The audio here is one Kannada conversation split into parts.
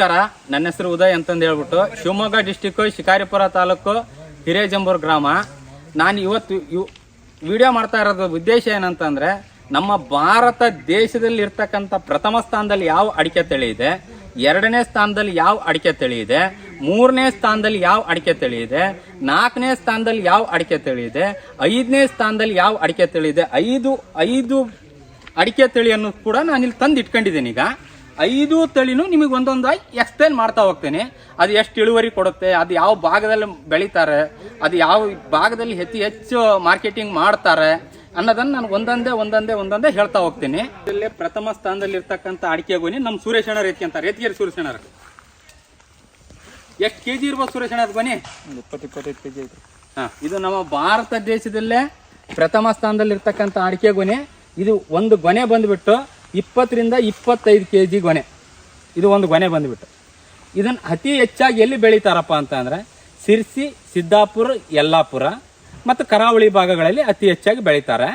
ನಮಸ್ಕಾರ. ನನ್ನ ಹೆಸರು ಉದಯ್ ಅಂತಂದು ಹೇಳ್ಬಿಟ್ಟು ಶಿವಮೊಗ್ಗ ಡಿಸ್ಟಿಕ್ಕು ಶಿಕಾರಿಪುರ ತಾಲೂಕು ಹಿರೇಜಂಬೂರು ಗ್ರಾಮ. ನಾನು ಇವತ್ತು ಇವ್ ವಿಡಿಯೋ ಮಾಡ್ತಾ ಇರೋದು ಉದ್ದೇಶ ಏನಂತಂದ್ರೆ, ನಮ್ಮ ಭಾರತ ದೇಶದಲ್ಲಿ ಇರ್ತಕ್ಕಂಥ ಪ್ರಥಮ ಸ್ಥಾನದಲ್ಲಿ ಯಾವ ಅಡಿಕೆ ತಳಿ ಇದೆ? ಎರಡನೇ ಸ್ಥಾನದಲ್ಲಿ ಯಾವ ಅಡಿಕೆ ತಳಿ ಇದೆ? ಮೂರನೇ ಸ್ಥಾನದಲ್ಲಿ ಯಾವ ಅಡಿಕೆ ತಳಿ ಇದೆ? ನಾಲ್ಕನೇ ಸ್ಥಾನದಲ್ಲಿ ಯಾವ ಅಡಿಕೆ ತಳಿ ಇದೆ? ಐದನೇ ಸ್ಥಾನದಲ್ಲಿ ಯಾವ ಅಡಿಕೆ ತಳಿ ಇದೆ? ಐದು ಐದು ಅಡಿಕೆ ತಳಿಯನ್ನು ಕೂಡ ನಾನು ಇಲ್ಲಿ ತಂದು ಇಟ್ಕೊಂಡಿದ್ದೀನಿ ಈಗ. ಐದು ತಳಿನೂ ನಿಮಗೆ ಒಂದೊಂದಾಗಿ ಎಕ್ಸ್ಪ್ಲೇನ್ ಮಾಡ್ತಾ ಹೋಗ್ತೇನೆ. ಅದು ಎಷ್ಟು ಇಳುವರಿ ಕೊಡುತ್ತೆ ಅದು ಯಾವ ಭಾಗದಲ್ಲಿ ಬೆಳೀತಾರೆ ಅದು ಯಾವ ಭಾಗದಲ್ಲಿ ಹೆಚ್ಚು ಹೆಚ್ಚು ಮಾರ್ಕೆಟಿಂಗ್ ಮಾಡ್ತಾರೆ ಅನ್ನೋದನ್ನು ನಾನು ಒಂದೊಂದೇ ಒಂದೊಂದೇ ಒಂದೊಂದೇ ಹೇಳ್ತಾ ಹೋಗ್ತೀನಿ. ಇಲ್ಲೇ ಪ್ರಥಮ ಸ್ಥಾನದಲ್ಲಿ ಇರ್ತಕ್ಕಂಥ ಅಡಿಕೆ ಗೊನಿ ನಮ್ಮ ಸುರೇಶಣ್ಣ ಅಣ್ಣ ಅಂತ ಎತ್ಗಿರಿ ಸುರೇಶ್ ಅಣ್ಣ ಎಷ್ಟು ಕೆ ಜಿ ಇರ್ಬೋದು ಸುರೇಶ್ ಅಣ್ಣ ಅದು ಗೊನಿ ಒಂದು ಇಪ್ಪತ್ತು ಇಪ್ಪತ್ತೈದು ಕೆ ಜಿ ಐತೆ. ಹಾಂ ಇದು ನಮ್ಮ ಭಾರತ ದೇಶದಲ್ಲೇ ಪ್ರಥಮ ಸ್ಥಾನದಲ್ಲಿರ್ತಕ್ಕಂಥ ಅಡಿಕೆ ಗೊನೆ ಇದು ಒಂದು ಗೊನೆ ಬಂದುಬಿಟ್ಟು ಇಪ್ಪತ್ತರಿಂದ ಇಪ್ಪತ್ತೈದು ಕೆ ಜಿ ಗೊನೆ. ಇದು ಒಂದು ಗೊನೆ ಬಂದುಬಿಟ್ಟು. ಇದನ್ನು ಅತಿ ಹೆಚ್ಚಾಗಿ ಎಲ್ಲಿ ಬೆಳೀತಾರಪ್ಪ ಅಂತ ಅಂದರೆ ಸಿರ್ಸಿ, ಸಿದ್ದಾಪುರ, ಯಲ್ಲಾಪುರ ಮತ್ತು ಕರಾವಳಿ ಭಾಗಗಳಲ್ಲಿ ಅತಿ ಹೆಚ್ಚಾಗಿ ಬೆಳೀತಾರೆ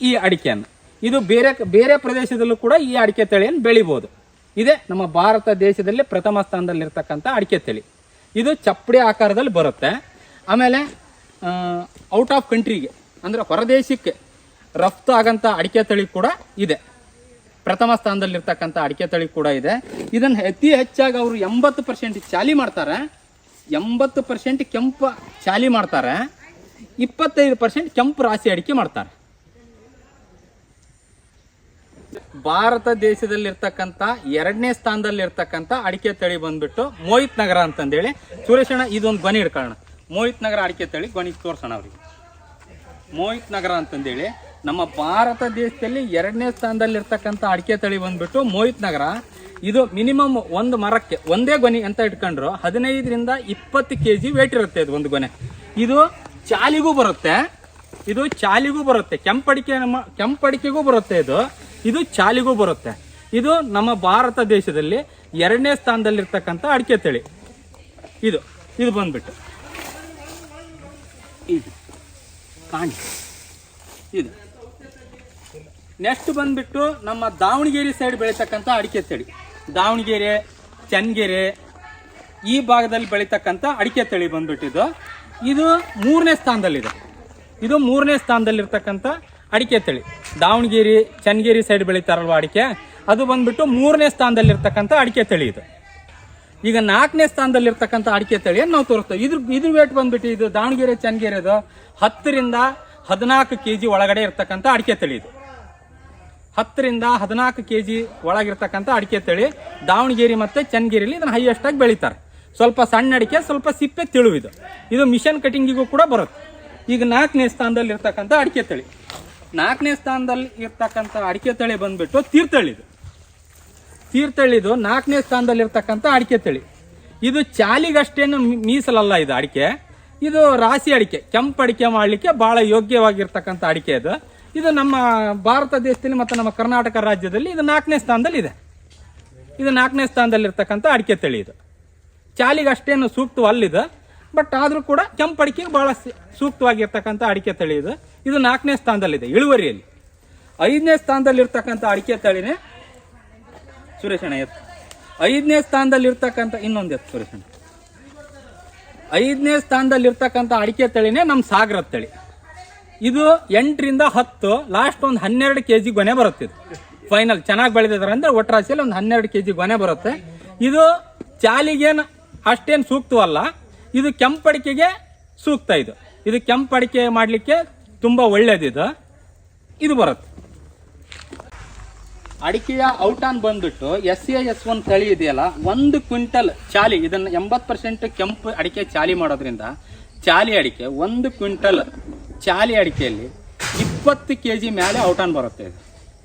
ಈ ಅಡಿಕೆಯನ್ನು. ಇದು ಬೇರೆ ಬೇರೆ ಪ್ರದೇಶದಲ್ಲೂ ಕೂಡ ಈ ಅಡಿಕೆ ತಳಿಯನ್ನು ಬೆಳಿಬೋದು. ಇದೇ ನಮ್ಮ ಭಾರತ ದೇಶದಲ್ಲಿ ಪ್ರಥಮ ಸ್ಥಾನದಲ್ಲಿರ್ತಕ್ಕಂಥ ಅಡಿಕೆ ತಳಿ. ಇದು ಚಪ್ಪಡಿ ಆಕಾರದಲ್ಲಿ ಬರುತ್ತೆ. ಆಮೇಲೆ ಔಟ್ ಆಫ್ ಕಂಟ್ರಿಗೆ ಅಂದರೆ ಹೊರದೇಶಕ್ಕೆ ರಫ್ತು ಆಗಂಥ ಅಡಿಕೆ ತಳಿ ಕೂಡ ಇದೆ. ಪ್ರಥಮ ಸ್ಥಾನದಲ್ಲಿರ್ತಕ್ಕಂಥ ಅಡಿಕೆ ತಳಿ ಕೂಡ ಇದೆ. ಇದನ್ನು ಅತಿ ಹೆಚ್ಚಾಗಿ ಅವರು ಎಂಬತ್ತು ಪರ್ಸೆಂಟ್ ಚಾಲಿ ಮಾಡ್ತಾರೆ. ಎಂಬತ್ತು ಪರ್ಸೆಂಟ್ ಕೆಂಪು ಚಾಲಿ ಮಾಡ್ತಾರೆ. ಇಪ್ಪತ್ತೈದು ಪರ್ಸೆಂಟ್ ಕೆಂಪು ರಾಶಿ ಅಡಿಕೆ ಮಾಡ್ತಾರೆ. ಭಾರತ ದೇಶದಲ್ಲಿರ್ತಕ್ಕಂಥ ಎರಡನೇ ಸ್ಥಾನದಲ್ಲಿರ್ತಕ್ಕಂಥ ಅಡಿಕೆ ತಳಿ ಬಂದ್ಬಿಟ್ಟು ಮೋಹಿತ್ ನಗರ ಅಂತಂದೇಳಿ. ಸುರೇಶಣ್ಣ, ಇದೊಂದು ಬನಿ ಹಿಡ್ಕೊಳ್ಳೋಣ. ಮೋಹಿತ್ ನಗರ ಅಡಿಕೆ ತಳಿ ಧ್ವನಿ ತೋರ್ಸೋಣ ಅವ್ರಿಗೆ. ಮೋಹಿತ್ ನಗರ ಅಂತಂದೇಳಿ. ನಮ್ಮ ಭಾರತ ದೇಶದಲ್ಲಿ ಎರಡನೇ ಸ್ಥಾನದಲ್ಲಿರ್ತಕ್ಕಂಥ ಅಡಿಕೆ ತಳಿ ಬಂದ್ಬಿಟ್ಟು ಮೋಹಿತ್ ನಗರ. ಇದು ಮಿನಿಮಮ್ ಒಂದು ಮರಕ್ಕೆ, ಒಂದೇ ಗೊನೆ ಅಂತ ಇಟ್ಕೊಂಡ್ರು ಹದಿನೈದರಿಂದ ಇಪ್ಪತ್ತು ಕೆ ಜಿ ವೇಟ್ ಇರುತ್ತೆ ಇದು ಒಂದು ಗೊನೆ. ಇದು ಚಾಲಿಗೂ ಬರುತ್ತೆ, ಇದು ಚಾಲಿಗೂ ಬರುತ್ತೆ, ಕೆಂಪಡಿಕೆ ನಮ್ಮ, ಕೆಂಪಡಿಕೆಗೂ ಬರುತ್ತೆ ಇದು ಇದು ಚಾಲಿಗೂ ಬರುತ್ತೆ. ಇದು ನಮ್ಮ ಭಾರತ ದೇಶದಲ್ಲಿ ಎರಡನೇ ಸ್ಥಾನದಲ್ಲಿರ್ತಕ್ಕಂಥ ಅಡಿಕೆ ತಳಿ. ಇದು ಇದು ಬಂದ್ಬಿಟ್ಟು. ಇದು, ಕಾಣಿ, ಇದು. ನೆಕ್ಸ್ಟ್ ಬಂದ್ಬಿಟ್ಟು ನಮ್ಮ ದಾವಣಗೆರೆ ಸೈಡ್ ಬೆಳೀತಕ್ಕಂಥ ಅಡಿಕೆ ತಳಿ. ದಾವಣಗೆರೆ, ಚನ್ನಗೆರೆ ಈ ಭಾಗದಲ್ಲಿ ಬೆಳೀತಕ್ಕಂಥ ಅಡಿಕೆ ತಳಿ ಬಂದ್ಬಿಟ್ಟಿದ್ದು. ಇದು ಮೂರನೇ ಸ್ಥಾನದಲ್ಲಿದೆ. ಇದು ಮೂರನೇ ಸ್ಥಾನದಲ್ಲಿರ್ತಕ್ಕಂಥ ಅಡಿಕೆ ತಳಿ. ದಾವಣಗೆರೆ, ಚನ್ನಗಿರಿ ಸೈಡ್ ಬೆಳೀತಾರಲ್ವ ಅಡಿಕೆ? ಅದು ಬಂದ್ಬಿಟ್ಟು ಮೂರನೇ ಸ್ಥಾನದಲ್ಲಿರ್ತಕ್ಕಂಥ ಅಡಿಕೆ ತಳಿ ಇದು. ಈಗ ನಾಲ್ಕನೇ ಸ್ಥಾನದಲ್ಲಿರ್ತಕ್ಕಂಥ ಅಡಿಕೆ ತಳಿಯನ್ನು ನಾವು ತೋರಿಸ್ತೇವೆ. ಇದ್ರ ಇದ್ರ ವೇಟ್ ಬಂದ್ಬಿಟ್ಟು ಇದು ದಾವಣಗೆರೆ, ಚನ್ನಗೆರೆದು ಹತ್ತರಿಂದ ಹದಿನಾಲ್ಕು ಕೆ ಜಿ ಒಳಗಡೆ ಇರ್ತಕ್ಕಂಥ ಅಡಿಕೆ ತಳಿ ಇದು. ಹತ್ತರಿಂದ ಹದಿನಾಲ್ಕು ಕೆ ಜಿ ಒಳಗಿರ್ತಕ್ಕಂಥ ಅಡಿಕೆ ತಳಿ ದಾವಣಗೆರೆ ಮತ್ತು ಚನ್ನಗಿರಿಲಿ ಇದನ್ನು ಹೈಯೆಸ್ಟ್ ಆಗಿ ಬೆಳೀತಾರೆ. ಸ್ವಲ್ಪ ಸಣ್ಣ ಅಡಿಕೆ, ಸ್ವಲ್ಪ ಸಿಪ್ಪೆ ತಿಳುವಿದು. ಇದು ಮಿಷನ್ ಕಟಿಂಗಿಗೂ ಕೂಡ ಬರುತ್ತೆ. ಈಗ ನಾಲ್ಕನೇ ಸ್ಥಾನದಲ್ಲಿ ಇರ್ತಕ್ಕಂಥ ಅಡಿಕೆ ತಳಿ. ನಾಲ್ಕನೇ ಸ್ಥಾನದಲ್ಲಿ ಇರ್ತಕ್ಕಂಥ ಅಡಿಕೆ ತಳಿ ಬಂದುಬಿಟ್ಟು ತೀರ್ಥಳ್ಳಿದು ತೀರ್ಥಳ್ಳಿದು ನಾಲ್ಕನೇ ಸ್ಥಾನದಲ್ಲಿ ಇರ್ತಕ್ಕಂಥ ಅಡಿಕೆ ತಳಿ. ಇದು ಚಾಲಿಗಷ್ಟೇನು ಮೀಸಲಲ್ಲ ಇದು ಅಡಿಕೆ. ಇದು ರಾಶಿ ಅಡಿಕೆ. ಕೆಂಪು ಅಡಿಕೆ ಮಾಡಲಿಕ್ಕೆ ಭಾಳ ಯೋಗ್ಯವಾಗಿರ್ತಕ್ಕಂಥ ಅಡಿಕೆ ಇದು. ಇದು ನಮ್ಮ ಭಾರತ ದೇಶದಲ್ಲಿ ಮತ್ತು ನಮ್ಮ ಕರ್ನಾಟಕ ರಾಜ್ಯದಲ್ಲಿ ಇದು ನಾಲ್ಕನೇ ಸ್ಥಾನದಲ್ಲಿ ಇದೆ ಇದು ನಾಲ್ಕನೇ ಸ್ಥಾನದಲ್ಲಿರ್ತಕ್ಕಂಥ ಅಡಿಕೆ ತಳಿ ಇದು. ಚಾಲಿಗೆ ಅಷ್ಟೇನು ಸೂಕ್ತವಲ್ಲಿದೆ ಬಟ್ ಆದರೂ ಕೂಡ ಕೆಂಪು ಅಡಿಕೆ ಭಾಳ ಸೂಕ್ತವಾಗಿರ್ತಕ್ಕಂಥ ಅಡಿಕೆ ತಳಿ ಇದು. ಇದು ನಾಲ್ಕನೇ ಸ್ಥಾನದಲ್ಲಿದೆ, ಇಳುವರಿಯಲ್ಲಿ. ಐದನೇ ಸ್ಥಾನದಲ್ಲಿರ್ತಕ್ಕಂಥ ಅಡಿಕೆ ತಳಿನೇ ಸುರೇಶಣ್ಣ ಎತ್ತು ಐದನೇ ಸ್ಥಾನದಲ್ಲಿರ್ತಕ್ಕಂಥ, ಇನ್ನೊಂದು ಎತ್ತು ಸುರೇಶಣ್ಣ ಐದನೇ ಸ್ಥಾನದಲ್ಲಿರ್ತಕ್ಕಂಥ ಅಡಿಕೆ ತಳಿನೇ ನಮ್ಮ ಸಾಗರ ತಳಿ. ಇದು ಎಂಟರಿಂದ ಹತ್ತು ಲಾಸ್ಟ್ ಒಂದು ಹನ್ನೆರಡು ಕೆ ಜಿ ಗೊನೆ ಬರುತ್ತೆ ಇದು. ಫೈನಲ್ ಚೆನ್ನಾಗಿ ಬೆಳೆದಿದ್ದಾರೆ ಅಂದ್ರೆ ಒಟ್ಟರಾಸಿಯಲ್ಲಿ ಒಂದು ಹನ್ನೆರಡು ಕೆ ಜಿ ಗೊನೆ ಬರುತ್ತೆ. ಇದು ಚಾಲಿಗೇನು ಅಷ್ಟೇನು ಸೂಕ್ತವಲ್ಲ, ಇದು ಕೆಂಪಡಿಕೆಗೆ ಸೂಕ್ತ ಇದು. ಇದು ಕೆಂಪಡಿಕೆ ಮಾಡಲಿಕ್ಕೆ ತುಂಬ ಒಳ್ಳೇದಿದು ಇದು. ಬರುತ್ತೆ. ಅಡಿಕೆಯ ಔಟಾನ್ ಬಂದ್ಬಿಟ್ಟು ಎಸ್ ಎ ಎಸ್ ಒನ್ ತಳಿ ಇದೆಯಲ್ಲ, ಒಂದು ಕ್ವಿಂಟಲ್ ಚಾಲಿ, ಇದನ್ನ ಎಂಬತ್ತು ಪರ್ಸೆಂಟ್ ಕೆಂಪು ಅಡಿಕೆ ಚಾಲಿ ಮಾಡೋದ್ರಿಂದ ಚಾಲಿ ಅಡಿಕೆ, ಒಂದು ಕ್ವಿಂಟಲ್ ಚಾಲಿ ಅಡಿಕೆಯಲ್ಲಿ ಇಪ್ಪತ್ತು ಕೆ ಜಿ ಮೇಲೆ ಔಟಾನ್ ಬರುತ್ತೆ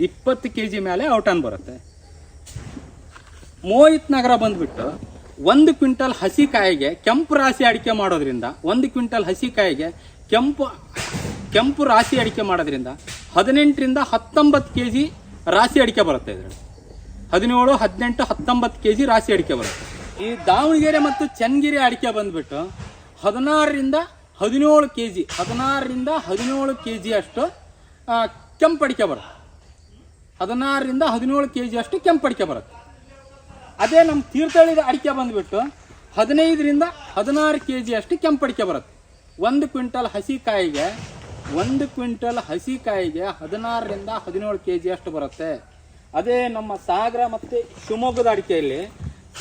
ಇಪ್ಪತ್ತು ಕೆ ಜಿ ಮೇಲೆ ಔಟಾನ್ ಬರುತ್ತೆ. ಮೋಹಿತ್ ನಗರ ಬಂದ್ಬಿಟ್ಟು ಒಂದು ಕ್ವಿಂಟಲ್ ಹಸಿ ಕಾಯಿಗೆ ಕೆಂಪು ರಾಶಿ ಅಡಿಕೆ ಮಾಡೋದ್ರಿಂದ, ಒಂದು ಕ್ವಿಂಟಲ್ ಹಸಿ ಕಾಯಿಗೆ ಕೆಂಪು ಕೆಂಪು ರಾಶಿ ಅಡಿಕೆ ಮಾಡೋದ್ರಿಂದ ಹದಿನೆಂಟರಿಂದ ಹತ್ತೊಂಬತ್ತು ಕೆ ಜಿ ರಾಶಿ ಅಡಿಕೆ ಬರುತ್ತೆ ಇದರಲ್ಲಿ. ಹದಿನೇಳು, ಹದಿನೆಂಟು, ಹತ್ತೊಂಬತ್ತು ಕೆ ಜಿ ರಾಶಿ ಅಡಿಕೆ ಬರುತ್ತೆ. ಈ ದಾವಣಗೆರೆ ಮತ್ತು ಚನ್ನಗಿರಿ ಅಡಿಕೆ ಬಂದ್ಬಿಟ್ಟು ಹದಿನಾರರಿಂದ ಹದಿನೇಳು ಕೆ ಜಿ ಹದಿನಾರರಿಂದ ಹದಿನೇಳು ಕೆ ಜಿ ಅಷ್ಟು ಕೆಂಪಡಿಕೆ ಬರುತ್ತೆ. ಹದಿನಾರರಿಂದ ಹದಿನೇಳು ಕೆ ಜಿ ಅಷ್ಟು ಕೆಂಪು ಅಡಿಕೆ ಬರುತ್ತೆ. ಅದೇ ನಮ್ಮ ತೀರ್ಥಹಳ್ಳಿದ ಅಡಿಕೆ ಬಂದುಬಿಟ್ಟು ಹದಿನೈದರಿಂದ ಹದಿನಾರು ಕೆ ಜಿ ಅಷ್ಟು ಕೆಂಪಡಿಕೆ ಬರುತ್ತೆ. ಒಂದು ಕ್ವಿಂಟಲ್ ಹಸಿ ಕಾಯಿಗೆ ಒಂದು ಕ್ವಿಂಟಲ್ ಹಸಿ ಕಾಯಿಗೆ ಹದಿನಾರರಿಂದ ಹದಿನೇಳು ಕೆ ಜಿ ಅಷ್ಟು ಬರುತ್ತೆ. ಅದೇ ನಮ್ಮ ಸಾಗರ ಮತ್ತು ಶಿವಮೊಗ್ಗದ ಅಡಿಕೆಯಲ್ಲಿ,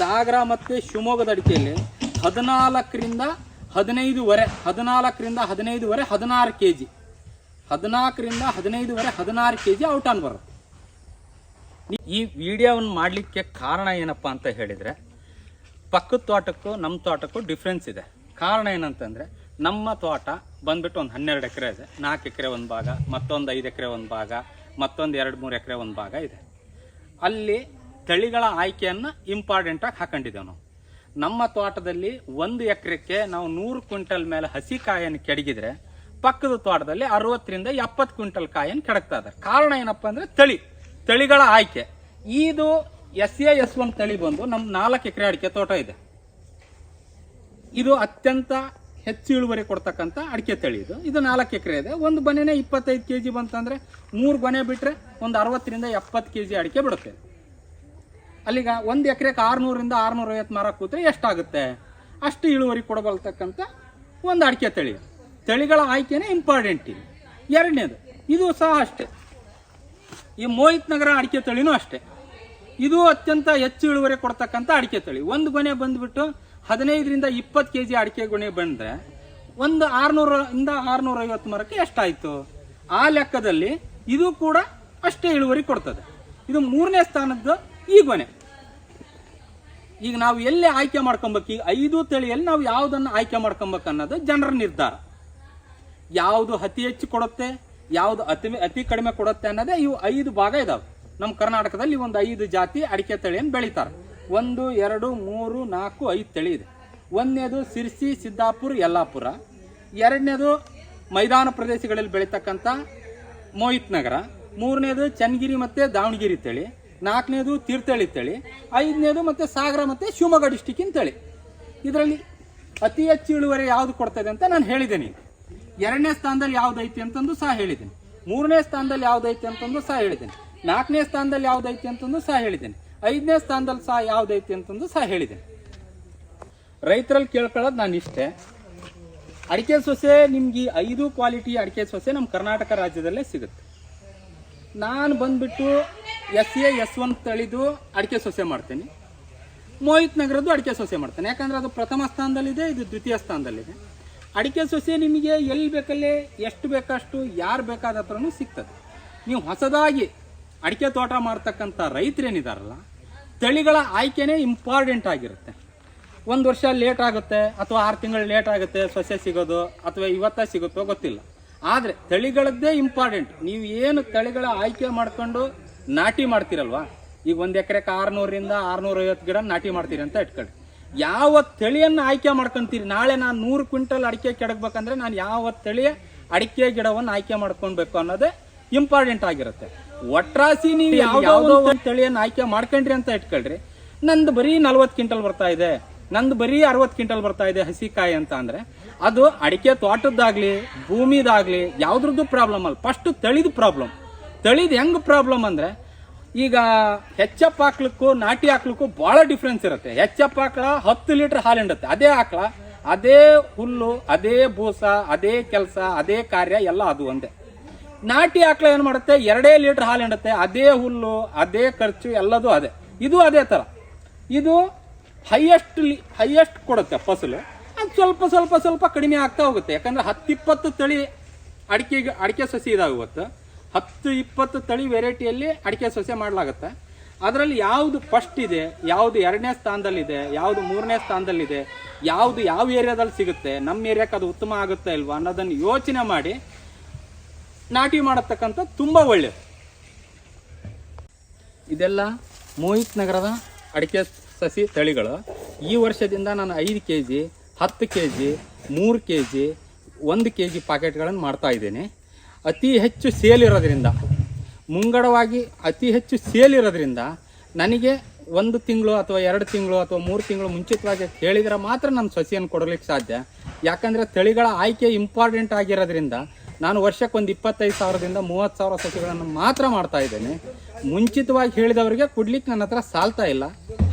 ಸಾಗರ ಮತ್ತು ಶಿವಮೊಗ್ಗದ ಅಡಿಕೆಯಲ್ಲಿ ಹದಿನಾಲ್ಕರಿಂದ ಹದಿನೈದುವರೆ ಹದಿನಾಲ್ಕರಿಂದ ಹದಿನೈದುವರೆ ಹದಿನಾರು ಕೆ ಜಿ ಹದಿನಾಲ್ಕರಿಂದ ಹದಿನೈದುವರೆ ಹದಿನಾರು ಕೆ ಜಿ ಔಟ್ ಆನ್ ಬರುತ್ತೆ. ಈ ವಿಡಿಯೋವನ್ನು ಮಾಡಲಿಕ್ಕೆ ಕಾರಣ ಏನಪ್ಪ ಅಂತ ಹೇಳಿದರೆ, ಪಕ್ಕದ ತೋಟಕ್ಕೂ ನಮ್ಮ ತೋಟಕ್ಕೂ ಡಿಫ್ರೆನ್ಸ್ ಇದೆ. ಕಾರಣ ಏನಂತಂದರೆ, ನಮ್ಮ ತೋಟ ಬಂದ್ಬಿಟ್ಟು ಒಂದು ಹನ್ನೆರಡು ಎಕರೆ ಇದೆ. ನಾಲ್ಕು ಎಕರೆ ಒಂದು ಭಾಗ, ಮತ್ತೊಂದು ಐದು ಎಕರೆ ಒಂದು ಭಾಗ, ಮತ್ತೊಂದು ಎರಡು ಮೂರು ಎಕರೆ ಒಂದು ಭಾಗ ಇದೆ. ಅಲ್ಲಿ ತಳಿಗಳ ಆಯ್ಕೆಯನ್ನು ಇಂಪಾರ್ಟೆಂಟಾಗಿ ಹಾಕೊಂಡಿದ್ದೇವೆ ನಾವು. ನಮ್ಮ ತೋಟದಲ್ಲಿ ಒಂದು ಎಕರೆಕ್ಕೆ ನಾವು ನೂರು ಕ್ವಿಂಟಲ್ ಮೇಲೆ ಹಸಿ ಕಾಯನ್ನು ಕೆಡಗಿದ್ರೆ ಪಕ್ಕದ ತೋಟದಲ್ಲಿ ಅರವತ್ತರಿಂದ ಎಪ್ಪತ್ತು ಕ್ವಿಂಟಲ್ ಕಾಯನ್ನು ಕೆಡಕ್ತಾ ಇದ್ದಾರೆ. ಕಾರಣ ಏನಪ್ಪ ಅಂದರೆ ತಳಿ, ತಳಿಗಳ ಆಯ್ಕೆ. ಇದು ಎಸ್ ಎ ಎಸ್ ಒನ್ ತಳಿ ಬಂದು ನಮ್ಮ ನಾಲ್ಕು ಎಕರೆ ಅಡಿಕೆ ತೋಟ ಇದೆ. ಇದು ಅತ್ಯಂತ ಹೆಚ್ಚು ಇಳುವರಿ ಕೊಡ್ತಕ್ಕಂಥ ಅಡಿಕೆ ತಳಿ ಇದು. ಇದು ನಾಲ್ಕು ಎಕರೆ ಇದೆ. ಒಂದು ಬನೆನೇ ಇಪ್ಪತ್ತೈದು ಕೆ ಜಿ ಬಂತಂದರೆ ಮೂರು ಗೊನೆ ಬಿಟ್ಟರೆ ಒಂದು ಅರವತ್ತರಿಂದ ಎಪ್ಪತ್ತು ಕೆ ಜಿ ಅಡಿಕೆ ಬಿಡುತ್ತೆ. ಅಲ್ಲಿಗ ಒಂದು ಎಕರೆಗೆ ಆರುನೂರಿಂದ ಆರುನೂರೈವತ್ತು ಮರ ಕೂತ್ರೆ ಎಷ್ಟಾಗುತ್ತೆ? ಅಷ್ಟು ಇಳುವರಿ ಕೊಡಬಲ್ತಕ್ಕಂಥ ಒಂದು ಅಡಿಕೆ ತಳಿ. ತಳಿಗಳ ಆಯ್ಕೆನೇ ಇಂಪಾರ್ಟೆಂಟ್ ಇಲ್ಲಿ. ಎರಡನೇದು, ಇದು ಸಹ ಅಷ್ಟೇ. ಈ ಮೋಹಿತ್ ನಗರ ಅಡಿಕೆ ತಳಿನೂ ಅಷ್ಟೇ. ಇದು ಅತ್ಯಂತ ಹೆಚ್ಚು ಇಳುವರಿ ಕೊಡ್ತಕ್ಕಂಥ ಅಡಿಕೆ ತಳಿ. ಒಂದು ಗೊನೆ ಬಂದುಬಿಟ್ಟು ಹದಿನೈದರಿಂದ ಇಪ್ಪತ್ತು ಕೆ ಜಿ ಅಡಿಕೆ ಗೊನೆ ಬಂದರೆ ಒಂದು ಆರುನೂರಿಂದ ಆರುನೂರೈವತ್ತು ಮರಕ್ಕೆ ಎಷ್ಟಾಯಿತು? ಆ ಲೆಕ್ಕದಲ್ಲಿ ಇದು ಕೂಡ ಅಷ್ಟೇ ಇಳುವರಿ ಕೊಡ್ತದೆ. ಇದು ಮೂರನೇ ಸ್ಥಾನದ್ದು ಈ ಮನೆ ಈಗ ನಾವು ಎಲ್ಲಿ ಆಯ್ಕೆ ಮಾಡ್ಕೊಬೇಕು? ಈಗ ಐದು ತಳಿಯಲ್ಲಿ ನಾವು ಯಾವುದನ್ನು ಆಯ್ಕೆ ಮಾಡ್ಕೊಬೇಕು ಅನ್ನೋದು ಜನರ ನಿರ್ಧಾರ. ಯಾವುದು ಅತಿ ಹೆಚ್ಚು ಕೊಡುತ್ತೆ, ಯಾವುದು ಅತಿ ಅತಿ ಕಡಿಮೆ ಕೊಡುತ್ತೆ ಅನ್ನೋದೇ ಇವು ಐದು ಭಾಗ ಇದಾವೆ. ನಮ್ಮ ಕರ್ನಾಟಕದಲ್ಲಿ ಒಂದು ಐದು ಜಾತಿ ಅಡಿಕೆ ತಳಿಯನ್ನು ಬೆಳೀತಾರೆ. ಒಂದು, ಎರಡು, ಮೂರು, ನಾಲ್ಕು, ಐದು ತಳಿ ಇದೆ. ಒಂದನೇದು ಸಿರ್ಸಿ, ಸಿದ್ದಾಪುರ, ಯಲ್ಲಾಪುರ. ಎರಡನೇದು ಮೈದಾನ ಪ್ರದೇಶಗಳಲ್ಲಿ ಬೆಳೀತಕ್ಕಂಥ ಮೋಹಿತ್ ನಗರ. ಮೂರನೇದು ಚನ್ನಗಿರಿ ಮತ್ತು ದಾವಣಗೆರೆ ತಳಿ. ನಾಲ್ಕನೇದು ತೀರ್ಥಹಳ್ಳಿ ತಳಿ ಐದನೇದು ಮತ್ತು ಸಾಗರ ಮತ್ತು ಶಿವಮೊಗ್ಗ ಡಿಸ್ಟಿಕ್ಕಿನ ತಳಿ ಇದರಲ್ಲಿ ಅತಿ ಹೆಚ್ಚು ಇಳುವರಿ ಯಾವುದು ಕೊಡ್ತದೆ ಅಂತ ನಾನು ಹೇಳಿದ್ದೀನಿ. ಎರಡನೇ ಸ್ಥಾನದಲ್ಲಿ ಯಾವ್ದೈತಿ ಅಂತಂದು ಸಹ ಹೇಳಿದ್ದೇನೆ. ಮೂರನೇ ಸ್ಥಾನದಲ್ಲಿ ಯಾವ್ದೈತಿ ಅಂತಂದು ಸಹ ಹೇಳಿದ್ದೇನೆ. ನಾಲ್ಕನೇ ಸ್ಥಾನದಲ್ಲಿ ಯಾವುದೈತಿ ಅಂತಂದು ಸಹ ಹೇಳಿದ್ದೇನೆ. ಐದನೇ ಸ್ಥಾನದಲ್ಲಿ ಸಹ ಯಾವ್ದೈತಿ ಅಂತಂದು ಸಹ ಹೇಳಿದ್ದೀನಿ. ರೈತರಲ್ಲಿ ಕೇಳ್ಕೊಳ್ಳೋದು ನಾನು ಇಷ್ಟೇ. ಅಡಿಕೆ ಸೊಸೆ ನಿಮ್ಗೆ ಐದು ಕ್ವಾಲಿಟಿ ಅಡಿಕೆ ಸೊಸೆ ನಮ್ಮ ಕರ್ನಾಟಕ ರಾಜ್ಯದಲ್ಲೇ ಸಿಗುತ್ತೆ. ನಾನು ಬಂದ್ಬಿಟ್ಟು ಎಸ್ ಎ, ಎಸ್ ಒನ್ ತಳಿದು ಅಡಿಕೆ ಸೊಸೆ ಮಾಡ್ತೀನಿ. ಮೋಹಿತ್ ನಗರದ್ದು ಅಡಿಕೆ ಸೊಸೆ ಮಾಡ್ತೇನೆ. ಯಾಕಂದರೆ ಅದು ಪ್ರಥಮ ಸ್ಥಾನದಲ್ಲಿದೆ, ಇದು ದ್ವಿತೀಯ ಸ್ಥಾನದಲ್ಲಿದೆ. ಅಡಿಕೆ ಸೊಸೆ ನಿಮಗೆ ಎಲ್ಲಿ ಬೇಕಲ್ಲಿ, ಎಷ್ಟು ಬೇಕಷ್ಟು, ಯಾರು ಬೇಕಾದ ಹತ್ರನೂ ಸಿಗ್ತದೆ. ನೀವು ಹೊಸದಾಗಿ ಅಡಿಕೆ ತೋಟ ಮಾಡ್ತಕ್ಕಂಥ ರೈತರೇನಿದಾರಲ್ಲ, ತಳಿಗಳ ಆಯ್ಕೆನೇ ಇಂಪಾರ್ಟೆಂಟ್ ಆಗಿರುತ್ತೆ. ಒಂದು ವರ್ಷ ಲೇಟ್ ಆಗುತ್ತೆ, ಅಥವಾ ಆರು ತಿಂಗಳು ಲೇಟ್ ಆಗುತ್ತೆ, ಸೊಸೆ ಸಿಗೋದು, ಅಥವಾ ಇವತ್ತೇ ಸಿಗುತ್ತೋ ಗೊತ್ತಿಲ್ಲ. ಆದರೆ ತಳಿಗಳದ್ದೇ ಇಂಪಾರ್ಟೆಂಟ್ ನೀವು ಏನು ತಳಿಗಳ ಆಯ್ಕೆ ಮಾಡ್ಕೊಂಡು ನಾಟಿ ಮಾಡ್ತೀರಲ್ವಾ? ಈಗ ಒಂದು ಎಕರೆಗೆ ಆರುನೂರಿಂದ ಆರುನೂರೈವತ್ತು ಗಿಡ ನಾಟಿ ಮಾಡ್ತೀರಿ ಅಂತ ಇಟ್ಕೊಳ್ಳಿ ಯಾವ ತಳಿಯನ್ನು ಆಯ್ಕೆ ಮಾಡ್ಕೊಂತೀರಿ? ನಾಳೆ ನಾನು ನೂರು ಕ್ವಿಂಟಲ್ ಅಡಿಕೆ ಕೆಡಗ್ಬೇಕಂದ್ರೆ ನಾನು ಯಾವ ತಳಿಯ ಅಡಿಕೆ ಗಿಡವನ್ನು ಆಯ್ಕೆ ಮಾಡ್ಕೊಳ್ಬೇಕು ಅನ್ನೋದೇ ಇಂಪಾರ್ಟೆಂಟ್ ಆಗಿರುತ್ತೆ. ಒಟ್ರಾಸಿ ನೀವು ಯಾವುದೋ ಒಂದು ತಳಿಯನ್ನು ಆಯ್ಕೆ ಮಾಡ್ಕೊಂಡ್ರಿ ಅಂತ ಇಟ್ಕೊಳ್ರಿ. ನಂದು ಬರೀ ನಲ್ವತ್ತು ಕ್ವಿಂಟಲ್ ಬರ್ತಾ ಇದೆ. ನಂದು ಬರೀ ಅರವತ್ತು ಕ್ವಿಂಟಲ್ ಬರ್ತಾ ಇದೆ ಹಸಿಕಾಯಿ ಅಂತ ಅಂದ್ರೆ ಅದು ಅಡಿಕೆ ತೋಟದ್ದಾಗಲಿ, ಭೂಮಿದಾಗಲಿ ಯಾವುದ್ರದ್ದು ಪ್ರಾಬ್ಲಮ್ ಅಲ್ಲ. ಫಸ್ಟ್ ತಳಿದು ಪ್ರಾಬ್ಲಮ್ ತಳಿದು ಹೆಂಗೆ ಪ್ರಾಬ್ಲಮ್ ಅಂದ್ರೆ, ಈಗ ಹೆಚ್ಚಪ್ಪ ಹಾಕ್ಲಿಕ್ಕೂ ನಾಟಿ ಹಾಕ್ಲಿಕ್ಕೂ ಭಾಳ ಡಿಫ್ರೆನ್ಸ್ ಇರುತ್ತೆ. ಹೆಚ್ಚಪ್ಪ ಆಕಳ ಹತ್ತು ಲೀಟರ್ ಹಾಲು ಹಿಂಡುತ್ತೆ. ಅದೇ ಆಕಳ, ಅದೇ ಹುಲ್ಲು, ಅದೇ ಬೂಸ ಅದೇ ಕೆಲಸ, ಅದೇ ಕಾರ್ಯ ಎಲ್ಲ ಅದು ಒಂದೇ. ನಾಟಿ ಆಕಳ ಏನು ಮಾಡುತ್ತೆ? ಎರಡೇ ಲೀಟರ್ ಹಾಲು ಹಿಂಡುತ್ತೆ. ಅದೇ ಹುಲ್ಲು, ಅದೇ ಖರ್ಚು ಎಲ್ಲದೂ ಅದೇ. ಇದು ಅದೇ ಥರ ಇದು ಹೈಯೆಸ್ಟ್ ಹೈಯೆಸ್ಟ್ ಕೊಡುತ್ತೆ ಫಸಲು. ಅದು ಸ್ವಲ್ಪ ಸ್ವಲ್ಪ ಸ್ವಲ್ಪ ಕಡಿಮೆ ಆಗ್ತಾ ಹೋಗುತ್ತೆ. ಯಾಕಂದ್ರೆ ಹತ್ತಿಪ್ಪತ್ತು ತಳಿ ಅಡಿಕೆ ಅಡಿಕೆ ಸಸಿ ಇದಾಗುತ್ತೆ ಹತ್ತು ಇಪ್ಪತ್ತು ತಳಿ ವೆರೈಟಿಯಲ್ಲಿ ಅಡಿಕೆ ಸಸ್ಯ ಮಾಡಲಾಗುತ್ತೆ. ಅದರಲ್ಲಿ ಯಾವುದು ಫಸ್ಟ್ ಇದೆ, ಯಾವುದು ಎರಡನೇ ಸ್ಥಾನದಲ್ಲಿದೆ, ಯಾವುದು ಮೂರನೇ ಸ್ಥಾನದಲ್ಲಿದೆ, ಯಾವುದು ಯಾವ ಏರಿಯಾದಲ್ಲಿ ಸಿಗುತ್ತೆ, ನಮ್ಮ ಏರಿಯಾಕ್ಕೆ ಅದು ಉತ್ತಮ ಆಗುತ್ತೆ ಇಲ್ವಾ ಅನ್ನೋದನ್ನು ಯೋಚನೆ ಮಾಡಿ ನಾಟಿ ಮಾಡತಕ್ಕಂಥ ತುಂಬ ಒಳ್ಳೆಯದು ಇದೆಲ್ಲ ಮೋಹಿತ್ ನಗರದ ಅಡಿಕೆ ಸಸಿ ತಳಿಗಳು. ಈ ವರ್ಷದಿಂದ ನಾನು ಐದು ಕೆ ಜಿ ಹತ್ತು ಕೆ ಜಿ ಮೂರು ಕೆ ಜಿ ಒಂದು ಕೆ ಜಿ ಪಾಕೆಟ್ಗಳನ್ನು ಮಾಡ್ತಾ ಇದ್ದೇನೆ. ಅತಿ ಹೆಚ್ಚು ಸೇಲ್ ಇರೋದ್ರಿಂದ ಮುಂಗಡವಾಗಿ ಅತಿ ಹೆಚ್ಚು ಸೇಲ್ ಇರೋದ್ರಿಂದ ನನಗೆ ಒಂದು ತಿಂಗಳು ಅಥವಾ ಎರಡು ತಿಂಗಳು ಅಥವಾ ಮೂರು ತಿಂಗಳು ಮುಂಚಿತವಾಗಿ ಹೇಳಿದರೆ ಮಾತ್ರ ನಾನು ಸಸಿಯನ್ನು ಕೊಡಲಿಕ್ಕೆ ಸಾಧ್ಯ. ಯಾಕಂದರೆ ತಳಿಗಳ ಆಯ್ಕೆ ಇಂಪಾರ್ಟೆಂಟ್ ಆಗಿರೋದ್ರಿಂದ ನಾನು ವರ್ಷಕ್ಕೆ ಒಂದು ಇಪ್ಪತ್ತೈದು ಸಾವಿರದಿಂದ ಮೂವತ್ತು ಸಾವಿರ ಸಸಿಗಳನ್ನು ಮಾತ್ರ ಮಾಡ್ತಾ ಇದ್ದೇನೆ. ಮುಂಚಿತವಾಗಿ ಹೇಳಿದವರಿಗೆ ಕೊಡ್ಲಿಕ್ಕೆ ನನ್ನ ಹತ್ರ ಸಾಲ್ತಾ ಇಲ್ಲ.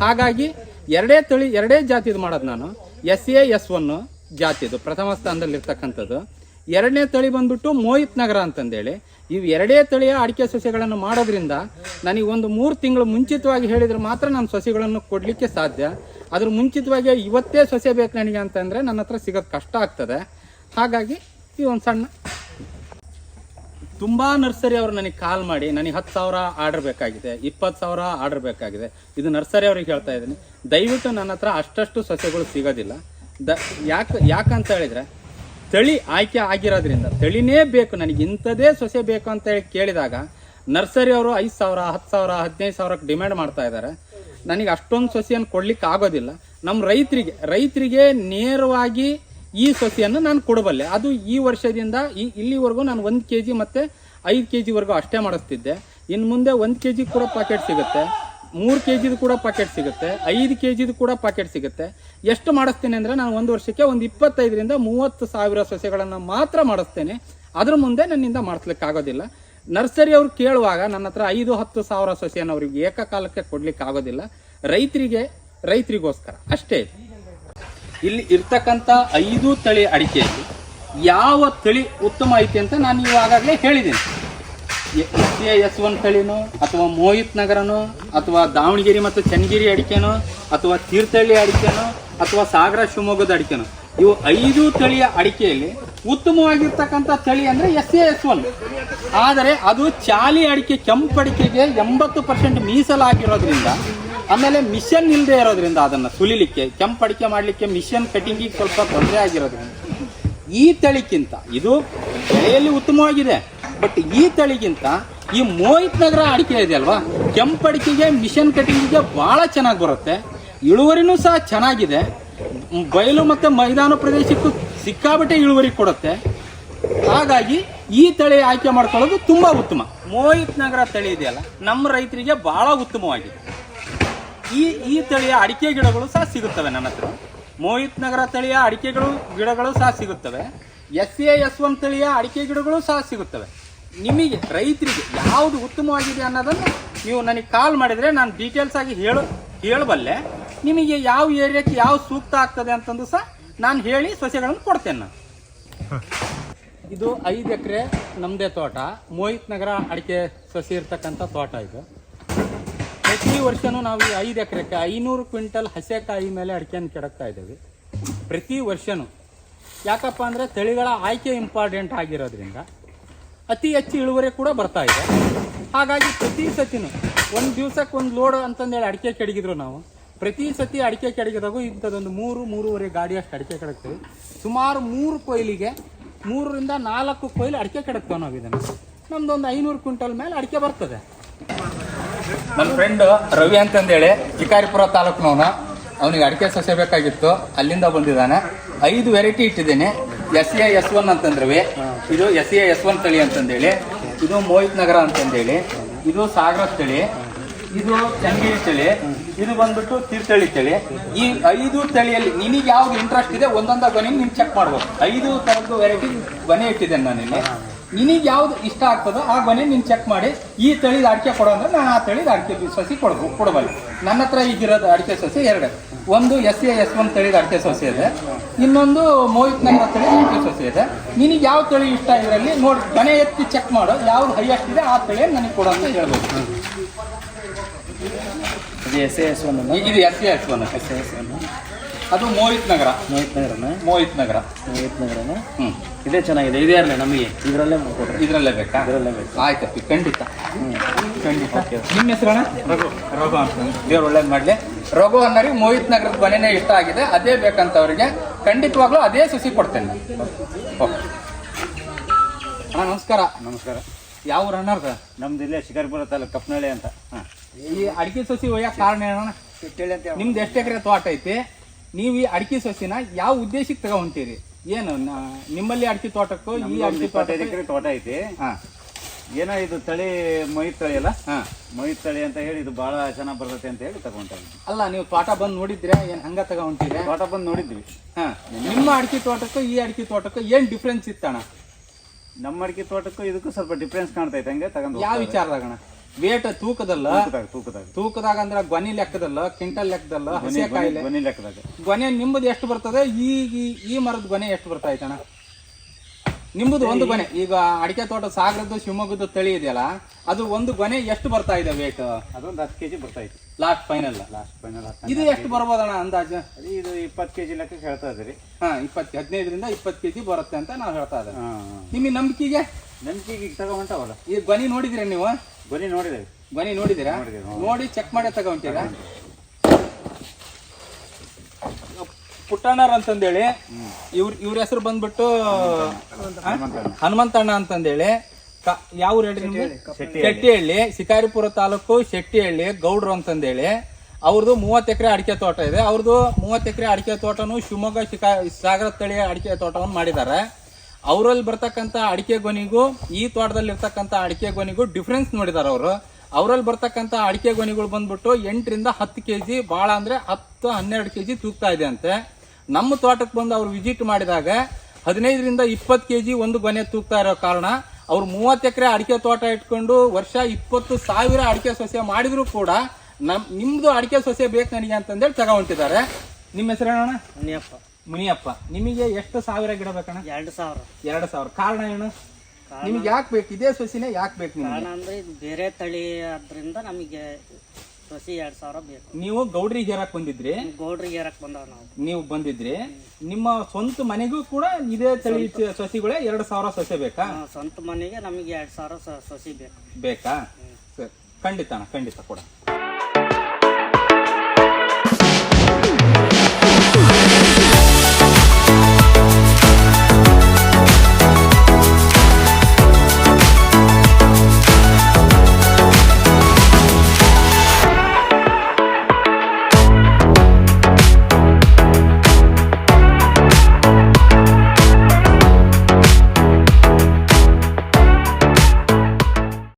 ಹಾಗಾಗಿ ಎರಡೇ ತಳಿ, ಎರಡೇ ಜಾತಿದು ಮಾಡೋದು ನಾನು. ಎಸ್ ಎ ಎಸ್ ಒನ್ ಜಾತಿದು ಪ್ರಥಮ ಸ್ಥಾನದಲ್ಲಿ ಇರ್ತಕ್ಕಂಥದ್ದು ಎರಡನೇ ತಳಿ ಬಂದ್ಬಿಟ್ಟು ಮೋಹಿತ್ ನಗರ ಅಂತಂದೇಳಿ. ಇವು ಎರಡೇ ತಳಿಯ ಅಡಿಕೆ ಸಸ್ಯಗಳನ್ನು ಮಾಡೋದ್ರಿಂದ ನನಗೆ ಒಂದು ಮೂರು ತಿಂಗಳು ಮುಂಚಿತವಾಗಿ ಹೇಳಿದ್ರೆ ಮಾತ್ರ ನಾನು ಸಸಿಗಳನ್ನು ಕೊಡಲಿಕ್ಕೆ ಸಾಧ್ಯ. ಅದ್ರ ಮುಂಚಿತವಾಗಿ ಇವತ್ತೇ ಸಸ್ಯ ಬೇಕು ನನಗೆ ಅಂತಂದರೆ ನನ್ನ ಹತ್ರ ಸಿಗೋದು ಕಷ್ಟ ಆಗ್ತದೆ. ಹಾಗಾಗಿ ಈ ಒಂದು ಸಣ್ಣ ತುಂಬ ನರ್ಸರಿ ಅವರು ನನಗೆ ಕಾಲ್ ಮಾಡಿ, ನನಗೆ ಹತ್ತು ಸಾವಿರ ಆರ್ಡರ್ ಬೇಕಾಗಿದೆ, ಇಪ್ಪತ್ತು ಸಾವಿರ ಆರ್ಡರ್ ಬೇಕಾಗಿದೆ. ಇದು ನರ್ಸರಿ ಅವ್ರಿಗೆ ಹೇಳ್ತಾ ಇದ್ದೀನಿ. ದಯವಿಟ್ಟು ನನ್ನ ಹತ್ರ ಅಷ್ಟಷ್ಟು ಸಸ್ಯಗಳು ಸಿಗೋದಿಲ್ಲ. ದ, ಯಾಕೆ, ಯಾಕಂತ ಹೇಳಿದರೆ, ತಳಿ ಆಯ್ಕೆ ಆಗಿರೋದ್ರಿಂದ, ತಳಿನೇ ಬೇಕು, ನನಗೆ ಇಂಥದೇ ಸೊಸೆ ಬೇಕು ಅಂತ ಹೇಳಿ ಕೇಳಿದಾಗ, ನರ್ಸರಿ ಅವರು ಐದು ಸಾವಿರ, ಹತ್ತು ಸಾವಿರ, ಹದಿನೈದು ಸಾವಿರಕ್ಕೆ ಡಿಮ್ಯಾಂಡ್ ಮಾಡ್ತಾ ಇದ್ದಾರೆ. ನನಗೆ ಅಷ್ಟೊಂದು ಸೊಸೆಯನ್ನು ಕೊಡ್ಲಿಕ್ಕೆ ಆಗೋದಿಲ್ಲ ನಮ್ಮ ರೈತರಿಗೆ ರೈತರಿಗೆ ನೇರವಾಗಿ ಈ ಸಸಿಯನ್ನು ನಾನು ಕೊಡಬಲ್ಲೆ. ಅದು ಈ ವರ್ಷದಿಂದ ಈ ಇಲ್ಲಿವರೆಗೂ ನಾನು ಒಂದು ಕೆ ಜಿ ಮತ್ತು ಐದು ಕೆ ಜಿವರೆಗೂ ಅಷ್ಟೇ ಮಾಡಿಸ್ತಿದ್ದೆ. ಇನ್ನು ಮುಂದೆ ಒಂದು ಕೆ ಜಿ ಕೂಡ ಪಾಕೆಟ್ ಸಿಗುತ್ತೆ. ಮೂರು ಕೆ ಜಿದು ಕೂಡ ಪಾಕೆಟ್ ಸಿಗುತ್ತೆ. ಐದು ಕೆ ಜಿದು ಕೂಡ ಪಾಕೆಟ್ ಸಿಗುತ್ತೆ. ಎಷ್ಟು ಮಾಡಿಸ್ತೀನಿ ಅಂದರೆ ನಾನು ಒಂದು ವರ್ಷಕ್ಕೆ ಒಂದು ಇಪ್ಪತ್ತೈದರಿಂದ ಮೂವತ್ತು ಸಾವಿರ ಸಸ್ಯಗಳನ್ನು ಮಾತ್ರ ಮಾಡಿಸ್ತೇನೆ. ಅದ್ರ ಮುಂದೆ ನನ್ನಿಂದ ಮಾಡಿಸ್ಲಿಕ್ಕಾಗೋದಿಲ್ಲ ನರ್ಸರಿ ಅವ್ರು ಕೇಳುವಾಗ ನನ್ನ ಹತ್ರ ಐದು ಹತ್ತು ಸಾವಿರ ಸಸ್ಯನ ಅವ್ರಿಗೆ ಏಕಕಾಲಕ್ಕೆ ಕೊಡ್ಲಿಕ್ಕೆ ಆಗೋದಿಲ್ಲ. ರೈತರಿಗೆ, ರೈತರಿಗೋಸ್ಕರ. ಅಷ್ಟೇ ಇಲ್ಲಿ ಇರ್ತಕ್ಕಂಥ ಐದು ತಳಿ ಅಡಿಕೆಯಲ್ಲಿ ಯಾವ ತಳಿ ಉತ್ತಮ ಐತಿ ಅಂತ ನಾನು ಇವಾಗಲೇ ಹೇಳಿದ್ದೀನಿ. ಎಸ್ ಎ ಎಸ್ ಒನ್ ತಳಿನೋ, ಅಥವಾ ಮೋಹಿತ್ ನಗರನೋ, ಅಥವಾ ದಾವಣಗೆರೆ ಮತ್ತು ಚನ್ನಗಿರಿ ಅಡಿಕೆನೋ, ಅಥವಾ ತೀರ್ಥಹಳ್ಳಿ ಅಡಿಕೆನೋ, ಅಥವಾ ಸಾಗರ ಶಿವಮೊಗ್ಗದ ಅಡಿಕೆನೋ, ಇವು ಐದು ತಳಿಯ ಅಡಿಕೆಯಲ್ಲಿ ಉತ್ತಮವಾಗಿರ್ತಕ್ಕಂಥ ತಳಿ ಅಂದರೆ ಎಸ್ ಎ ಎಸ್ ಒನ್. ಆದರೆ ಅದು ಚಾಲಿ ಅಡಿಕೆ, ಕೆಂಪು ಅಡಿಕೆಗೆ ಎಂಬತ್ತು ಪರ್ಸೆಂಟ್ ಮೀಸಲಾಗಿರೋದ್ರಿಂದ ಆಮೇಲೆ ಮಿಷನ್ ಇಲ್ಲದೆ ಇರೋದ್ರಿಂದ ಅದನ್ನು ಸುಲಿಲಿಕ್ಕೆ, ಕೆಂಪು ಅಡಿಕೆ ಮಾಡಲಿಕ್ಕೆ ಮಿಷನ್ ಕಟಿಂಗಿಗೆ ಸ್ವಲ್ಪ ತೊಂದರೆ ಆಗಿರೋದ್ರಿಂದ. ಈ ತಳಿಗಿಂತ, ಇದು ಬೆಳೆಯಲ್ಲಿ ಉತ್ತಮವಾಗಿದೆ, ಬಟ್ ಈ ತಳಿಗಿಂತ ಈ ಮೋಹಿತ್ ನಗರ ಅಡಿಕೆ ಇದೆ ಅಲ್ವಾ? ಕೆಂಪು ಅಡಿಕೆಗೆ, ಮಿಷನ್ ಕಟಿಂಗಿಗೆ ಭಾಳ ಚೆನ್ನಾಗಿ ಬರುತ್ತೆ. ಇಳುವರಿನೂ ಸಹ ಚೆನ್ನಾಗಿದೆ. ಬಯಲು ಮತ್ತು ಮೈದಾನ ಪ್ರದೇಶಕ್ಕೂ ಸಿಕ್ಕಾಬಟ್ಟೆ ಇಳುವರಿ ಕೊಡುತ್ತೆ. ಹಾಗಾಗಿ ಈ ತಳಿ ಆಯ್ಕೆ ಮಾಡ್ಕೊಳ್ಳೋದು ತುಂಬ ಉತ್ತಮ. ಮೋಹಿತ್ ನಗರ ತಳಿ ಇದೆಯಲ್ಲ ನಮ್ಮ ರೈತರಿಗೆ ಭಾಳ ಉತ್ತಮವಾಗಿದೆ. ಈ ಈ ತಳಿಯ ಅಡಿಕೆ ಗಿಡಗಳು ಸಹ ಸಿಗುತ್ತವೆ ನನ್ನ ಹತ್ರ. ಮೋಹಿತ್ ನಗರ ತಳಿಯ ಅಡಿಕೆಗಳು ಗಿಡಗಳು ಸಹ ಸಿಗುತ್ತವೆ. ಎಸ್ ಎ ಎಸ್ ಒನ್ ತಳಿಯ ಅಡಿಕೆ ಗಿಡಗಳು ಸಹ ಸಿಗುತ್ತವೆ. ನಿಮಗೆ, ರೈತರಿಗೆ ಯಾವುದು ಉತ್ತಮವಾಗಿದೆ ಅನ್ನೋದನ್ನು ನೀವು ನನಗೆ ಕಾಲ್ ಮಾಡಿದರೆ ನಾನು ಡೀಟೇಲ್ಸ್ ಆಗಿ ಹೇಳು, ಹೇಳಬಲ್ಲೆ. ನಿಮಗೆ ಯಾವ ಏರಿಯಾಕ್ಕೆ ಯಾವ ಸೂಕ್ತ ಆಗ್ತದೆ ಅಂತಂದು ಸಹ ನಾನು ಹೇಳಿ ಸಸ್ಯಗಳನ್ನು ಕೊಡ್ತೇನೆ ನಾನು. ಇದು ಐದು ಎಕರೆ ನಮ್ಮದೇ ತೋಟ. ಮೋಹಿತ್ ನಗರ ಅಡಿಕೆ ಸಸಿ ಇರ್ತಕ್ಕಂಥ ತೋಟ ಇದು. ಪ್ರತಿ ವರ್ಷನೂ ನಾವು ಈ ಐದು ಎಕರೆಗೆ ಐನೂರು ಕ್ವಿಂಟಲ್ ಹಸೆಕಾಯಿ ಮೇಲೆ ಅಡಿಕೆಯನ್ನು ಕೆಡಕ್ತಾ ಇದ್ದೇವೆ. ಪ್ರತಿ ವರ್ಷನೂ. ಯಾಕಪ್ಪ ಅಂದರೆ ತಳಿಗಳ ಆಯ್ಕೆ ಇಂಪಾರ್ಟೆಂಟ್ ಆಗಿರೋದ್ರಿಂದ ಅತಿ ಹೆಚ್ಚು ಇಳುವರಿ ಕೂಡ ಬರ್ತಾ ಇದೆ. ಹಾಗಾಗಿ ಪ್ರತಿ ಸತಿನೂ ಒಂದು ದಿವ್ಸಕ್ಕೆ ಒಂದು ಲೋಡ್ ಅಂತಂದೇಳಿ ಅಡಿಕೆ ಕೆಡಗಿದ್ರು ನಾವು. ಪ್ರತಿ ಸತಿ ಅಡಿಕೆ ಕೆಡಗಿದಾಗೂ ಇಂಥದ್ದೊಂದು ಮೂರು, ಮೂರುವರೆ ಗಾಡಿಯಷ್ಟು ಅಡಿಕೆ ಕೆಡಕ್ತೀವಿ ಸುಮಾರು ಮೂರು ಕೊಯ್ಲಿಗೆ ಮೂರರಿಂದ ನಾಲ್ಕು ಕೊಯ್ಲು ಅಡಿಕೆ ಕೆಡಕ್ತೇವೆ ನಾವು ಇದನ್ನು ನಮ್ದೊಂದು ಐನೂರು ಕ್ವಿಂಟಲ್ ಮೇಲೆ ಅಡಿಕೆ ಬರ್ತದೆ. ನನ್ನ ಫ್ರೆಂಡ್ ರವಿ ಅಂತಂದೇಳಿ ಚಿಕಾರಿಪುರ ತಾಲೂಕಿನವನು. ಅವನಿಗೆ ಅಡಿಕೆ ಸಸ್ಯ ಬೇಕಾಗಿತ್ತು. ಅಲ್ಲಿಂದ ಬಂದಿದ್ದಾನೆ. ಐದು ವೆರೈಟಿ ಇಟ್ಟಿದ್ದೀನಿ. ಎಸ್ ಎ ಎಸ್ ಒನ್ ಅಂತಂದ್ರವಿ. ಇದು ಎಸ್ ಎ ಎಸ್ ಒನ್ ತಳಿ ಅಂತಂದೇಳಿ. ಇದು ಮೋಹಿತ್ ನಗರ ಅಂತಂದೇಳಿ. ಇದು ಸಾಗರ ತಳಿ. ಇದು ಚನ್ನಗಿರಿ ತಳಿ. ಇದು ಬಂದ್ಬಿಟ್ಟು ತೀರ್ಥಹಳ್ಳಿ ತಳಿ. ಈ ಐದು ತಳಿಯಲ್ಲಿ ನಿನಗೆ ಯಾವ್ದು ಇಂಟ್ರೆಸ್ಟ್ ಇದೆ, ಒಂದೊಂದ ಗೊನೆ ನೀನು ಚೆಕ್ ಮಾಡ್ಬೋದು ಐದು ಥರದ್ದು ವೆರೈಟಿ ಗೊನೆ ಇಟ್ಟಿದ್ದೇನೆ ನಾನಿಲ್ಲಿ. ನಿನಗೆ ಯಾವ್ದು ಇಷ್ಟ ಆಗ್ತದೋ ಆ ಬನ್ನಿ ನೀನು ಚೆಕ್ ಮಾಡಿ. ಈ ತಳಿದ ಅಡಿಕೆ ಕೊಡೋ ಅಂದ್ರೆ ನಾನು ಆ ತಳಿದ ಅಡಿಕೆ ಸಸಿ ಕೊಡ್ಬೋದು ಕೊಡಬಲ್ಲೆ. ನನ್ನ ಹತ್ರ ಈಗಿರೋದು ಅಡಿಕೆ ಸಸಿ ಎರಡು. ಒಂದು ಎಸ್ ಎ ಎಸ್ ಒನ್ ತಳಿದ ಅಡಿಕೆ ಸಸಿ ಇದೆ. ಇನ್ನೊಂದು ಮೋಹಿತ್ ನನ್ನ ತಳಿ ಅಡಿಕೆ ಸಸಿ ಇದೆ. ನಿನಗೆ ಯಾವ ತಳಿ ಇಷ್ಟ ಇದರಲ್ಲಿ ನೋಡಿ ಮನೆ ಎತ್ತಿ ಚೆಕ್ ಮಾಡೋ. ಯಾವ್ದು ಹೈಯೆಸ್ಟ್ ಇದೆ ಆ ತಳಿ ನನಗೆ ಕೊಡು ಅಂತ ಹೇಳ್ಬೋದು ಇದು ಎಸ್ ಎಸ್ ಒನ್ ಇದು S A S one. S S one. ಅದು ಮೋಹಿತ್ ನಗರ. ಮೋಹಿತ್ ನಗರನ? ಮೋಹಿತ್ ನಗರ. ಮೋಹಿತ್ ನಗರನ? ಹ್ಮ್. ಇದೇ ಚೆನ್ನಾಗಿದೆ. ಇದೇ ಅಲ್ಲೇ ನಮಗೆ. ಇದರಲ್ಲೇ ಕೊಡ್ರಿ ಇದರಲ್ಲೇ ಬೇಕಾ? ಇದರಲ್ಲೇ ಬೇಕು. ಆಯ್ತಪ್ಪಿ ಖಂಡಿತ. ಹ್ಞೂ ಖಂಡಿತ. ನಿಮ್ಮ ಹೆಸರಣ್ಣ? ರಘು. ರಘು ಅಂತ. ದೇವ್ರು ಒಳ್ಳೇದು ಮಾಡಲಿ. ರಘು ಅನ್ನೋರಿಗೆ ಮೋಹಿತ್ ನಗರದ ಮನೆನೇ ಇಷ್ಟ ಆಗಿದೆ. ಅದೇ ಬೇಕಂತವ್ರಿಗೆ ಖಂಡಿತವಾಗ್ಲೂ ಅದೇ ಸಸಿ ಕೊಡ್ತೇನೆ ಓಕೆ. ಅಣ್ಣ ನಮಸ್ಕಾರ. ನಮಸ್ಕಾರ. ಯಾವ ಊರ ಅಣ್ಣಾರ್ದ ನಮ್ದು ಇಲ್ಲೇ ಶಿಕಾರಿಪುರ ತಾಲೂಕು ಕಪ್ಪನಹಳ್ಳಿ ಅಂತ. ಹಾಂ ಈ ಅಡಿಕೆ ಸಸಿ ಒಯ್ಯಕ್ಕೆ ಕಾರಣ ಏನಣ್ಣ? ನಿಮ್ದು ಎಷ್ಟು ಎಕರೆ ತೋಟ ಐತಿ? ನೀವು ಈ ಅಡಿಕೆ ಸಸಿನ ಯಾವ ಉದ್ದೇಶಕ್ಕೆ ತಗೊಂತೀರಿ? ಏನು ನ- ನಿಮ್ಮಲ್ಲಿ ಅಡಿಕೆ ತೋಟಕ್ಕೂ ಈ ಅಡಿಕೆ ಇಪ್ಪತ್ತೈದು ತೋಟಕ್ಕೆ? ಎಕರೆ ತೋಟ ಐತಿ. ಹಾಂ. ಏನೋ ಇದು ತಳಿ ಮೈ ತಳಿ ಅಲ್ಲ? ಹಾಂ. ತಳಿ ಅಂತ ಹೇಳಿ ಇದು ಬಹಳ ಚೆನ್ನಾಗಿ ಬರ್ತೈತೆ ಅಂತ ಹೇಳಿ ತಗೊಂತ ಅಲ್ಲ ನೀವು ತೋಟ ಬಂದು ನೋಡಿದ್ರೆ ಏನು ಹಂಗ ತಗೊಂತೀರಿ? ತೋಟ ಬಂದು ನೋಡಿದ್ವಿ. ಹಾ. ನಿಮ್ಮ ಅಡಿಕೆ ತೋಟಕ್ಕೂ ಈ ಅಡಿಕೆ ತೋಟಕ್ಕೂ ಏನ್ ಡಿಫ್ರೆನ್ಸ್ ಇತ್ತಣ್ಣ? ನಮ್ಮ ಅಡಿಕೆ ತೋಟಕ್ಕೂ ಇದಕ್ಕೂ ಸ್ವಲ್ಪ ಡಿಫ್ರೆನ್ಸ್ ಕಾಣ್ತೈತೆ ಹಂಗೆ ತಗೊಂಡು ಯಾವ ವಿಚಾರದಾಗಣ ವೇಟ್ ತೂಕದಲ್ಲ ತೂಕದಾಗ ತೂಕದಾಗ. ಅಂದ್ರ ಗೊನಿ ಲೆಕ್ಕದಲ್ಲ ಕ್ವಿಂಟಲ್ ಲೆಕ್ಕದಲ್ಲ ಹಸಿ ಕಾಯಿಲೆ. ಲೆಕ್ಕದಾಗ. ಗೊನೆ ನಿಂಬುದು ಎಷ್ಟು ಬರ್ತದೆ? ಈಗ ಈ- ಮರದ ಗೊನೆ ಎಷ್ಟು ಬರ್ತಾ ಐತಣ ನಿಂಬುದು ಒಂದು ಗೊನೆ ಈಗ ಅಡಿಕೆ ತೋಟ ಸಾಗರದ್ದು ಶಿವಮೊಗ್ಗದ ತಳಿ ಇದೆಯಲ್ಲ ಅದು ಒಂದು ಗೊನೆ ಎಷ್ಟು ಬರ್ತಾ ಇದೆ ವೇಟ್? ಅದೊಂದು ಹತ್ತು ಕೆಜಿ ಬರ್ತಾ ಇತ್ತು ಲಾಸ್ಟ್ ಫೈನಲ್ ಲಾಸ್ಟ್ ಫೈನಲ್ ಇದು ಎಷ್ಟು ಬರ್ಬೋದಣ್ಣ ಅಂದಾಜು? ಇದು ಇಪ್ಪತ್ತು ಕೆಜಿ ಲೆಕ್ಕ ಹೇಳ್ತಾ ಇದ್ರಿ ಹಾ ಇಪ್ಪತ್ತು ಹದಿನೈದರಿಂದ ಇಪ್ಪತ್ತು ಕೆಜಿ ಬರುತ್ತೆ ಅಂತ ನಾವು ಹೇಳ್ತಾ ಇದ್ದೇವೆ. ನಿಮಗೆ ನಂಬಿಕೆಗೆ? ನಂಬಿಕೆಗೆ ಈಗ ಈ ಗೊನಿ ನೋಡಿದಿರ ನೀವು? ಬನ್ನಿ ನೋಡಿದೆ. ಬನ್ನಿ ನೋಡಿದಿರಾ ಹೌದು. ನೋಡಿ ಚೆಕ್ ಮಾಡಿ ತಗೊಂತೀರಾ? ಪುಟ್ಟಣ್ಣರ್ ಅಂತಂದೇಳಿ. ಇವ್ರ ಇವ್ರ ಹೆಸರು ಬಂದ್ಬಿಟ್ಟು ಹನುಮಂತಣ್ಣ. ಹನುಮಂತಣ್ಣ. ಅಂತಂದೇಳಿ. ಕ- ಯಾವ ಊರು ಹೇಳ್ರಿ ನಿಮ್ದು? ಶೆಟ್ಟಿಹಳ್ಳಿ. ಶಿಕಾರಿಪುರ ತಾಲೂಕು ಶೆಟ್ಟಿಹಳ್ಳಿ ಗೌಡ್ರು ಅಂತಂದೇಳಿ. ಅವ್ರದ್ದು ಮೂವತ್ತು ಎಕರೆ ಅಡಿಕೆ ತೋಟ ಇದೆ. ಅವ್ರದ್ದು ಮೂವತ್ತು ಎಕರೆ ಅಡಿಕೆ ತೋಟನು ಶಿವಮೊಗ್ಗ ಶಿಕಾ ಸಾಗರ ತಳಿಯ ಅಡಿಕೆ ತೋಟವನ್ನು ಮಾಡಿದ್ದಾರೆ ಅವರಲ್ಲಿ ಬರ್ತಕ್ಕಂಥ ಅಡಿಕೆ ಗೊನಿಗೂ, ಈ ತೋಟದಲ್ಲಿ ಇರ್ತಕ್ಕಂಥ ಅಡಿಕೆ ಗೊನಿಗೂ ಡಿಫ್ರೆನ್ಸ್ ನೋಡಿದ್ದಾರೆ ಅವರು. ಅವರಲ್ಲಿ ಬರ್ತಕ್ಕಂಥ ಅಡಿಕೆ ಗೊನಿಗಳು ಬಂದ್ಬಿಟ್ಟು ಎಂಟರಿಂದ ಹತ್ತು ಕೆ ಜಿ ಭಾಳ ಅಂದರೆ ಹತ್ತು, ಹನ್ನೆರಡು ಕೆ ಜಿ ತೂಗ್ತಾ ಇದೆ ಅಂತೆ ನಮ್ಮ ತೋಟಕ್ಕೆ ಬಂದು ಅವ್ರು ವಿಸಿಟ್ ಮಾಡಿದಾಗ ಹದಿನೈದರಿಂದ ಇಪ್ಪತ್ತು ಕೆ ಜಿ ಒಂದು ಗೊನೆ ತೂಗ್ತಾ ಇರೋ ಕಾರಣ ಅವ್ರು ಮೂವತ್ತು ಎಕರೆ ಅಡಿಕೆ ತೋಟ ಇಟ್ಕೊಂಡು ವರ್ಷ ಇಪ್ಪತ್ತು ಸಾವಿರ ಅಡಿಕೆ ಸಸ್ಯ ಮಾಡಿದರೂ ಕೂಡ ನಮ್ಮ ನಿಮ್ಮದು ಅಡಿಕೆ ಸಸ್ಯ ಬೇಕು ನನಗೆ ಅಂತಂದೇಳಿ ತಗೊಂಡಿದ್ದಾರೆ. ನಿಮ್ಮ ಹೆಸರೇನೋಣ ಮುನಿಯಪ್ಪ ಮುನಿಯಪ್ಪ ನಿಮಗೆ ಎಷ್ಟು ಸಾವಿರ ಗಿಡ ಬೇಕಣ್ಣ? ಎರಡು ಸಾವಿರ. ಎರಡು ಸಾವಿರ. ಕಾರಣ ಏನು? ನಿಮ್ಗೆ ಯಾಕೆ ಬೇಕು? ಇದೇ ಸಸಿನೇ ಯಾಕೆ ಬೇಕು ನಿಮ್ಗೆ? ಅಂದ್ರೆ ಇದು ಬೇರೆ ತಳಿ ಆದ್ರಿಂದ ನಮಗೆ ಸಸಿ ಎರಡ್ ಸಾವಿರ ಬೇಕು. ನೀವು ಗೌಡ್ರಿ ಹೇರಕ್ ಬಂದಿದ್ರಿ. ಗೌಡ್ರಿಗೆ ಏರಕ್ ಬಂದವ ನಾವು. ನೀವು ಬಂದಿದ್ರಿ. ನಿಮ್ಮ ಸ್ವಂತ ಮನೆಗೂ ಕೂಡ ಇದೇ ತಳಿ ಸಸಿಗಳೇ ಎರಡು ಸಾವಿರ ಸಸಿ ಬೇಕಾ? ಸ್ವಂತ ಮನೆಗೆ ನಮಗೆ ಎರಡು ಸಾವಿರ ಸ- ಸಸಿ ಬೇಕು. ಬೇಕಾ? ಸರಿ ಖಂಡಿತ ಅಣ್ಣ ಖಂಡಿತ ಕೊಡ.